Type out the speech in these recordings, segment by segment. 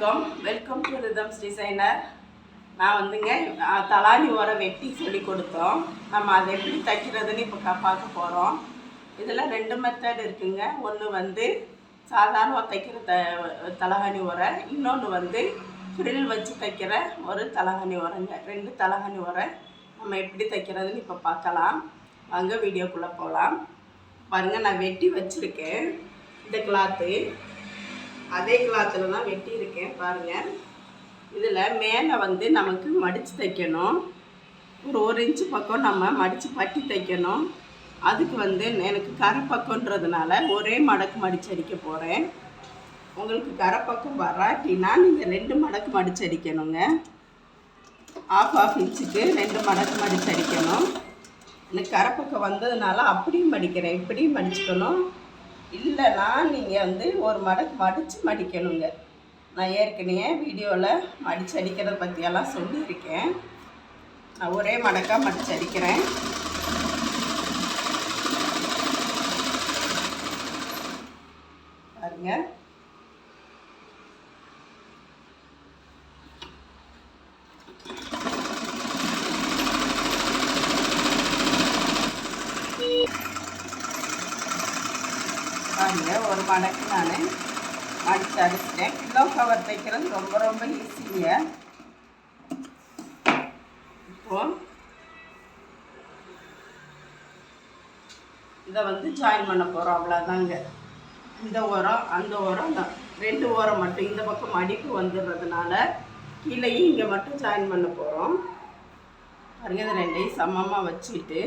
வணக்கம். Welcome to rhythms designer நான் வந்துங்க தலாணி உரம் வெட்டி சொல்லி கொடுத்தோம். நம்ம அதை எப்படி தைக்கிறதுன்னு இப்போ க- பார்க்க போகிறோம் இதில் ரெண்டு மெத்தட் இருக்குங்க. ஒன்று வந்து சாதாரண தைக்கிற த தலகாணி உரை இன்னொன்று வந்து ஃப்ரில் வச்சு தைக்கிற ஒரு தலகாணி உரைங்க ரெண்டு தலகாணி உரை நம்ம எப்படி தைக்கிறதுன்னு இப்போ பார்க்கலாம். வாங்க வீடியோக்குள்ளே போகலாம் பாருங்கள் நான் வெட்டி வச்சுருக்கேன். இந்த கிளாத்து அதே கிளாத்தில் தான் வெட்டியிருக்கேன் பாருங்கள் இதில் மேலே வந்து நமக்கு மடித்து தைக்கணும். ஒரு ஒரு இன்ச்சு பக்கம் நம்ம மடித்து பட்டி தைக்கணும். அதுக்கு வந்து எனக்கு கரை பக்கம்ன்றதுனால ஒரே மடக்கு மடித்து அடிக்க போகிறேன் உங்களுக்கு கரை பக்கம் வராட்டினா நீங்கள் ரெண்டு மடக்கு மடித்து அடிக்கணுங்க. ஆஃப் ஆஃப் இன்ச்சுக்கு ரெண்டு மடக்கு மடித்து அடிக்கணும். எனக்கு கரை பக்கம் வந்ததுனால அப்படியும் மடிக்கிறேன் இப்படியும் மடிச்சுக்கணும் இல்லைன்னா நீங்கள் வந்து ஒரு மடக்கு மடித்து மடிக்கணுங்க. நான் ஏற்கனவே வீடியோவில் மடித்து அடிக்கிறத பற்றியெல்லாம் சொல்லியிருக்கேன். நான் ஒரே மடக்காக மடித்து அடிக்கிறேன். பாருங்கள் பாருங்க ஒரு மடக்கு நான் மடித்து அடிச்சிட்டேன் கிலோ கவர் தைக்கிறது ரொம்ப ரொம்ப ஈஸிங்க இப்போ இதை வந்து ஜாயின் பண்ண போகிறோம் அவ்வளோதாங்க இந்த ஓரம் அந்த ஓரம் ரெண்டு ஓரம் மட்டும். இந்த பக்கம் மடிப்பு வந்துடுறதுனால கீழேயும் இங்கே மட்டும் ஜாயின் பண்ண போகிறோம் பாருங்க இதை ரெண்டையும் சமமாக வச்சுட்டு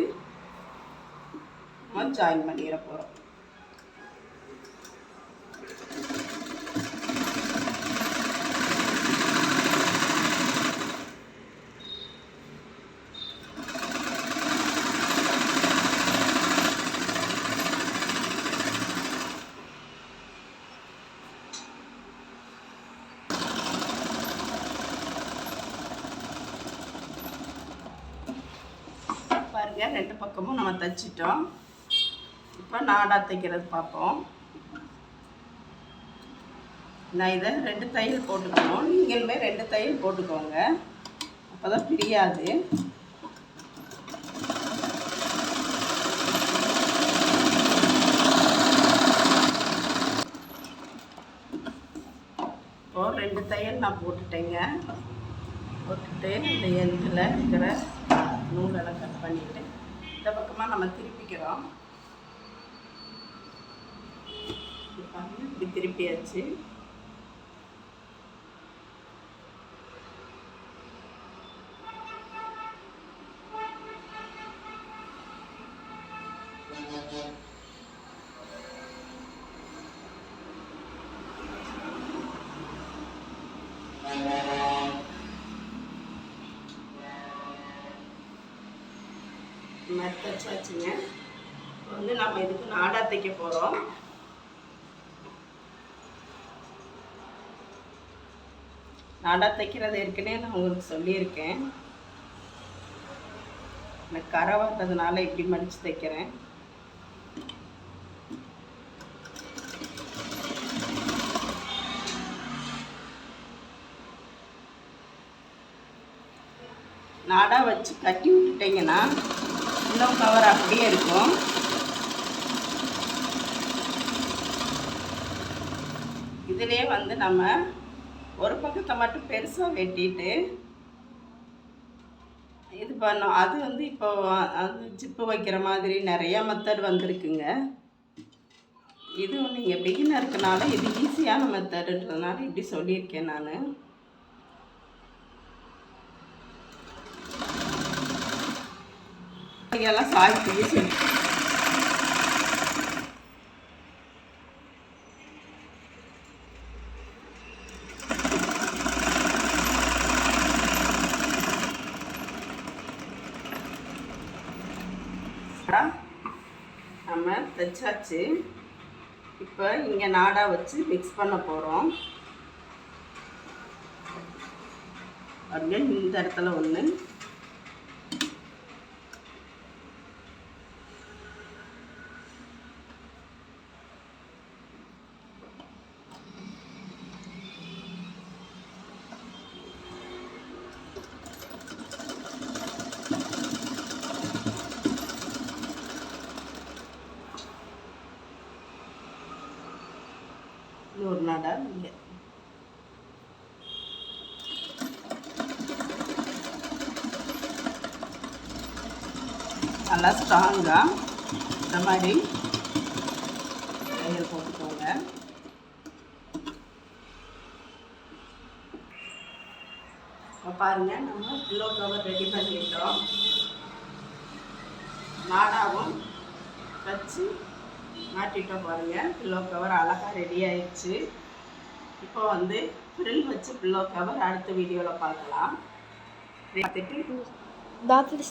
ஜாயின் பண்ணிட போகிறோம் பாருங்க ரெண்டு பக்கமும் நம்ம தைச்சிட்டோம். இப்போ நாடா தைக்கிறது பார்ப்போம். நான் இதை ரெண்டு தையல் போட்டுக்கணும். நீங்களுமே ரெண்டு தையல் போட்டுக்கோங்க. அப்போ தான் பிரியாது. இப்போ ரெண்டு தையல் நான் போட்டுட்டேங்க. போட்டுட்டு இந்த எந்தில் இருக்கிற நூலெல்லாம் கட் பண்ணிட்டு இந்த பக்கமாக நம்ம திருப்பிக்கிறோம். இப்படி இப்படி திருப்பியாச்சு இந்த மாதிரி தைச்சாச்சுங்க இப்போ வந்து நம்ம இதுக்கு நாடா தைக்க போகிறோம் நாடா தைக்கிறது ஏற்கனவே நான் உங்களுக்கு சொல்லியிருக்கேன். எனக்கு கரை வர்றதுனால இப்படி மடித்து தைக்கிறேன். நாடா வச்சு கட்டி விட்டுட்டிங்கன்னா இன்னும் கவர் அப்படியே இருக்கும். இதிலே வந்து நம்ம ஒரு பக்கத்தை மட்டும் பெருசாக வெட்டிட்டு இது பண்ணோம் அது வந்து இப்போ அது ஜிப்பு வைக்கிற மாதிரி நிறையா மெத்தட் வந்திருக்குங்க. இது நீங்கள் பிகினருக்குனால இது ஈஸியான மெத்தடுன்றதுனால இப்படி சொல்லியிருக்கேன் நான். எல்லாம் சாய்த்து சொல்லி நம்ம தைச்சாச்சு இப்போ இங்கே நாடாக வச்சு மிக்ஸ் பண்ண போகிறோம் அப்படின்னு இந்த இடத்துல ஒன்று ஒரு நடை இங்கே. நல்லா ஸ்ட்ராங்காக இந்த மாதிரி. தையல் போட்டுக்கோங்க. இப்போ பாருங்கள் நம்ம பில்லோ கவர் ரெடி பண்ணிட்டோம். நாடாவும் வச்சு மாட்டிட்டோம் பாருங்க. பில்லோ கவர் அழகாக ரெடி ஆயிடுச்சு. இப்போ வந்து ஃப்ரில் வச்சு பில்லோ கவர் அடுத்த வீடியோவில் பார்க்கலாம். பார்த்துட்டு